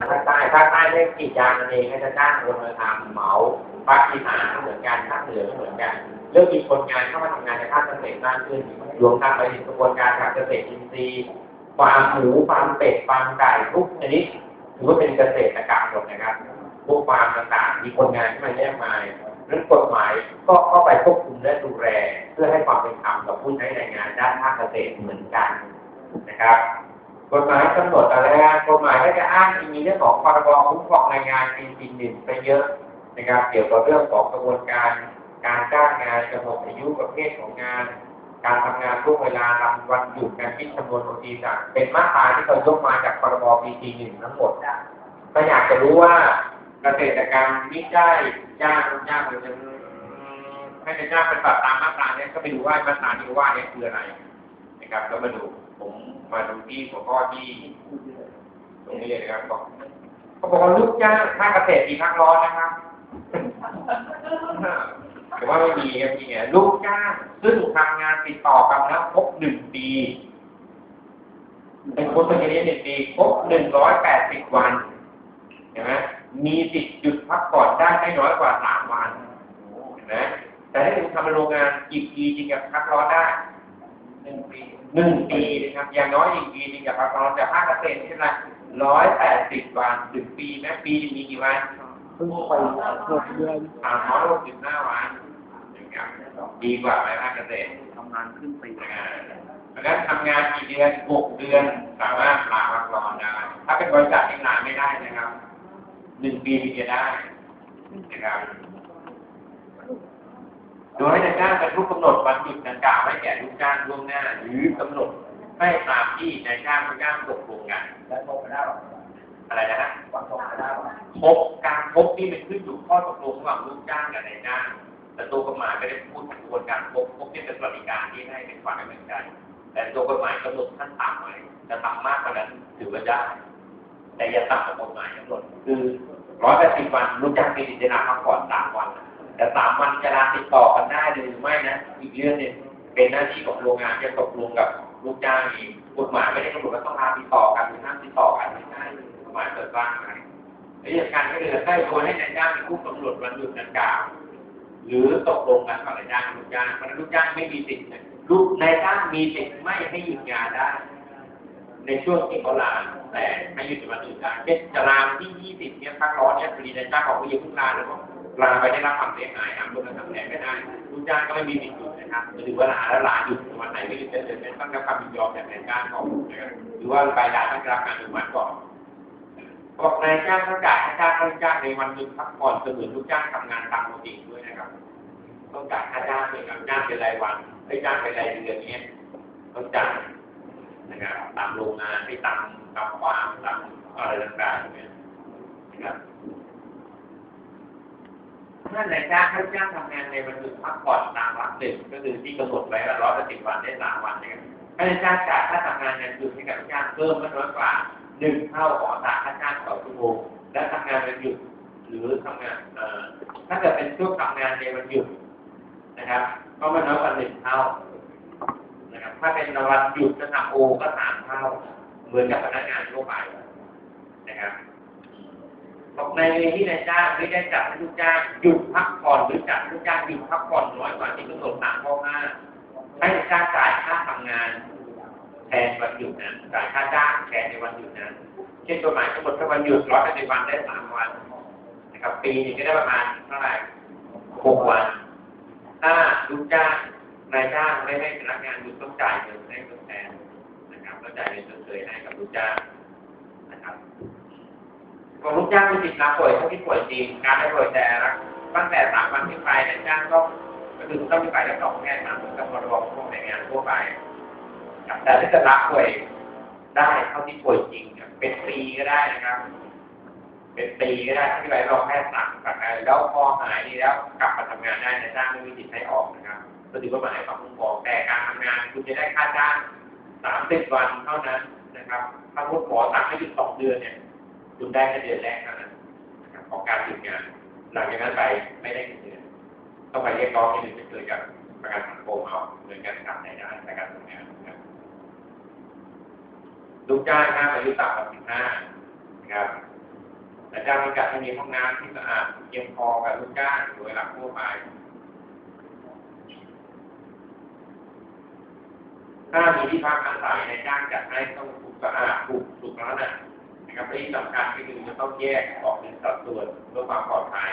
ภาคใต้ภาคใต้ได้กรีดยางนั่นเองก็จะจ้างคนมาทำเหมาภาคอีสานเหมือนกันภาคเหนือก็เหมือนกัน เริ่มมีคนงานเข้ามาทำงานในภาคเกษตรมากขึ้นรวมทั้งไปถึงกระบวนการการเกษตรอินทรีย์ฟาร์มหมูฟาร์มเป็ดฟาร์มไก่ทุกชนิดถือว่าเป็นเกษตรกรรมหมดนะครับพวกฟาร์มต่างๆ มีคนงานเข้ามาแยกมาเรื่องกฎหมายก็เข้าไปควบคุมและดูแลเพื่อให้ความเป็นธรรมกับผู้ใช้แรงงานด้านภาคเกษตรเหมือนกันนะครับ กฎหมายกำหนดอะไรนกฎหมายก็จะอ้างอิงมีเรื่องของพรบคุ้มครองแรงงานปีปีหนึ่งไปเยอะนะครับ เกี่ยวกับเรื่องของกระบวนการ การจ้างงานกำหนดอายุประเภทของงาน การทำงานล่วงเวลาลำวันหยุดการคิดจำนวนโอทีต่างเป็นมาตราที่เรายกมาจากพรบปีปีหนึ่งทั้งหมดก็อยากจะรู้ว่าเกษตรกรรมนี่ได้จ้างจ้างหรือจะให้เป็นจ้างเป็นแบบตามมาตราเนี่ยก็ไปดูว่ามาตราที่ว่าเนี่ยคืออะไรนะครับแล้วมาดู มาดูที่หัวข้อที่ตรงนี้เลยนะครับบอกเขาบอกว่าลูกจ้างภาคเกษตรมีพักร้อนนะครับแต่ว่าไม่มีครับมีเนี่ยลูกจ้างซึ่งทำงานติดต่อกันแล้วครบหนึ่งปีเป็นคนตัวนี้หนึ่งปีครบหนึ่งร้อยแปดสิบวันเห็นไหมมีสิทธิ์หยุดพักก่อนได้ไม่น้อยกว่าสามวันเห็นไหมแต่ถ้าคุณทำโรงงานกี่ปีจริงกับพักร้อนได้ นึ่งปีหนึ่งปีนะครับ อย่างน้อยหนึ่งปีหนึ่งกับประกอบจากภาคเกษตรใช่ไหมร้อยแปดสิบวันถึงปีแม้ปีมีกี่วันเพิ่งไปหกเดือนสามร้อยหกสิบห้าวันนะครับดีกว่าไหมภาคเกษตรทำงานขึ้นไปอ่าเพราะฉะนั้นทำงานกี่เดือนหกเดือนสามารถลาพักร้อนได้ถ้าเป็นบริษัทที่ลาไม่ได้นะครับหนึ่งปีถึงจะได้นะครับโดยให้นายจ้างเป็นผู้กำหน ล่าวให้แก่ลูกจ้างล่วงหน้า หรือกำหนดให้ตามที่นายจ้างลูกจ้างตกลงกันแล้วพบกันได้หรออะไรนะฮะวันพบกันได้หรอพบการพบที่มันขึ้นอยู่ข้อตกลงระหว่างลูกจ้างกับนายจ้างแต่ตัวกฎหมายไม่ได้พูดถึงกระบวนการพบพบที่เป็นสวัสดิการที่ให้เป็นความเหมือนกันแต่ตัวกฎหมายกำหนดขั้นต่ำไว้จะต่ำมากกว่านั้นถือว่าได้ แต่อย่าต่ำกว่ากฎหมายกำหนดคือร้อยแปดสิบวันลูกจ้างมีสิทธิ์จะลาพักผ่อนสามวัน แต่สามวันจะลาติดต่อกันได้หรือไม่นะอีกเรื่องหนึง เป็นหน้าที่ของโรงงานจะตกลงกับลูกจ้างเองกฎหมายไม่ได้กำหนดว่าต้องลาติดต่อกันหรือห้ามติดต่อกันไม่ใช่กฎหมายเปิดกว้างไหมและอางการก็คือให้โดยให้นายจ้างเป็นผู้กำหนดวันหยุดดังกล่าวหรือตกลงกันกับนายจ้างลูกจ้างเพราะลูกจ้างไม่มีสิทธิ์ลูกนายจ้างมีสิทธิ์ไม่ให้หยุดงานได้ ในช่วงที่เขาลาแต่ให้หยุดวันอื่นได้เช่นจะลาที่ยี่สิบเนี่ยพักร้อนเนี่ยพอดีนายจ้างบอกว่าอย่าเพิ่งลาเลยบอก ลาไปได้รับความเสียหายอะร่วมกันทำแทนไม่ได้ลูกจ้างก็ไม่มีสิทธิ์หยุดนะครับจะถือว่าลาแล้วลาหยุดวันไหนไม่หยุดจะเดินต้องรับความยินยอมจากนายจ้างก่อนนะครับหรือว่าไปลาต้องรับการอนุมัติก่อนบอกนายจ้างต้องจ่ายค่าจ้างลูกจ้างในวันหยุดพักผ่อนเสมือนลูกจ้างทำงานตามปกติด้วยนะครับต้องจ่ายค่าจ้างเป็นกาจ้างเป็นรายวันไม่จ้างเป็นรายเดือนเนี้ยต้องจ่ายนะครับตามโรงงานที่ตามตามฟามตามอะไรต่างๆเนี่ยนะครับ ถ้านายจ้างให้จ้างทำงานในวันหยุดพักผ่อนตามหลักหนึ่งก็คือที่กำหนดไว้ว่าร้อยละสิบวันได้สามวันนะครับให้นายจ้างจ่ายค่าทำงานในวันหยุดให้กับลูกจ้างเพิ่มไม่น้อยกว่าหนึ่งเท่าของอัตราค่าจ้างต่อชั่วโมงและทำงานวันหยุดหรือทำงานเอ่อถ้าเกิดเป็นช่วงทำงานในวันหยุดนะครับก็ไม่น้อยกว่าหนึ่งเท่านะครับถ้าเป็นวันหยุดจะทำโอก็สามเท่า เหมือนกับพนักงานทั่วไปนะครับ บอกในที่นายจ้างไม่ได้จัดให้ลูกจ้างหยุดพักผ่อนหรือจัดให้ลูกจ้างหยุดพักผ่อนน้อยกว่าที่กำหนดตามข้อห้าให้นายจ้างจ่ายค่าทำงานแทนวันหยุดนั้นจ่ายค่าจ้างแทนในวันหยุดนั้นเช่นกฎหมายกำหนดแค่วันหยุดร้อยแปดสิบวันได้สามวันนะครับปีนึงก็ได้ประมาณเท่าไหร่หกวัน ถ้าลูกจ้างนายจ้างไม่ให้พนักงานหยุดต้องจ่ายเงินให้ทดแทนนะครับต้องจ่ายเงินชดเชยให้กับลูกจ้างนะครับ ของลูกจ้างมีสิทธิ์ลาป่วยถ้าที่ป่วยจริงการได้ป่วยแต่ตั้งแต่สามวันขึ้นไปนายจ้างก็คือต้องมีใบรับรองแพทย์ตามกับพรบพวกแรงานทั่วไปแต่ถ้าจะลาป่วยได้เท่าที่ป่วยจริงเป็นปีก็ได้นะครับ เป็นปีก็ได้ที่ใบรองแพทย์สั่งกับอะไรแล้วพอหายดีแล้วกลับมาทำงานได้นายจ้างไม่มีสิทธิ์ให้ออกนะครับก็ถือว่าหมายความคุ้มครองแต่การทำงานคุณจะได้ค่าจ้างสามสิบวันเท่านั้นนะครับ ถ้าคุณหมอสั่งให้หยุดสองเดือนเนี่ย คุณได้แค่เดือนแรกเท่านั้นของการหยุดงาน หลังจากนั้นไปไม่ได้เงินเดือนต้องไปเรียกร้องที่หนึ่งเกิดกับประกันสังคมเอาเหมือนกันกับในด้านในการทำงานะครับลูกจ้างห้ามอายุต่ำกว่าสิบห้านะครับแต่จ้างต้องจัดให้มีห้องน้ำที่สะอาดเพียงพอกับลูกจ้างโดยหลักทั่วไปถ้ามีที่พักอาศัยในจ้างจัดให้ต้องถูกสะอาดถูกสุขลักษณะ นะครับและที่สำคัญก็คือจะต้องแยกออกเป็นสัดส่วนเพื่อความปลอดภัย